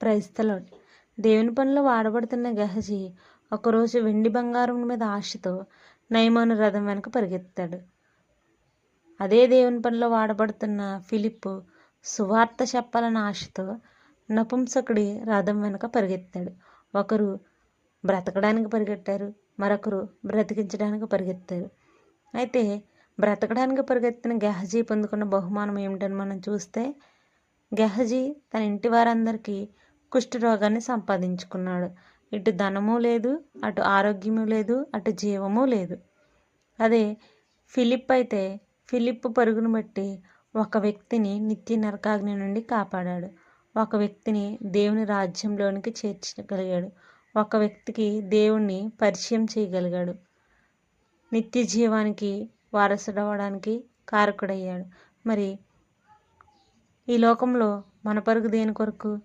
ప్రైస్తలో దేవుని పనిలో వాడబడుతున్న గహజీ ఒకరోజు వెండి బంగారం మీద ఆశతో నయమాను రథం వెనక పరిగెత్తాడు. అదే దేవుని పనిలో వాడబడుతున్న ఫిలిప్పు సువార్త చెప్పాలన్న ఆశతో నపుంసకుడి రథం వెనక పరిగెత్తాడు. ఒకరు బ్రతకడానికి పరిగెట్టారు మరొకరు బ్రతికించడానికి పరిగెత్తారు. అయితే బ్రతకడానికి పరిగెత్తిన గెహజీ పొందుకున్న బహుమానం ఏమిటని మనం చూస్తే గెహజీ తన ఇంటి వారందరికీ కుష్ఠరోగాన్ని సంపాదించుకున్నాడు. ఇటు ధనము లేదు అటు ఆరోగ్యము లేదు అటు జీవము లేదు. అదే ఫిలిప్ అయితే ఫిలిప్ పరుగును బట్టి ఒక వ్యక్తిని నిత్య నరకాగ్ని నుండి కాపాడాడు. ఒక వ్యక్తిని దేవుని రాజ్యంలోనికి చేర్చగలిగాడు. ఒక వ్యక్తికి దేవుణ్ణి పరిచయం చేయగలిగాడు. నిత్య జీవానికి వారసుడవడానికి కారకుడయ్యాడు. మరి ఈ లోకంలో మన పరుగు దేని కొరకు?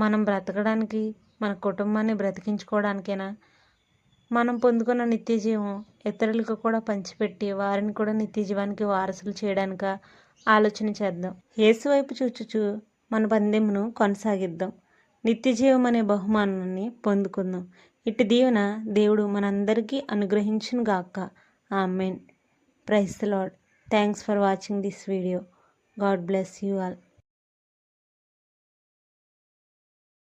మనం బ్రతకడానికి మన కుటుంబాన్ని బ్రతికించుకోవడానికేనా మనం పొందుకున్న నిత్య జీవం ఇతరులకు కూడా పంచిపెట్టి వారిని కూడా నిత్య జీవానికి వారసులు చేయడానిక ఆలోచన చేద్దాం. యేసు వైపు చూచుచూ మన పందెమును కొనసాగిద్దాం. నిత్య జీవం అనే బహుమానాన్ని పొందుకుందాం. ఇటు దీవెన దేవుడు మనందరికీ అనుగ్రహించును గాక. Amen. Praise Lord thanks for watching this video. God bless you all.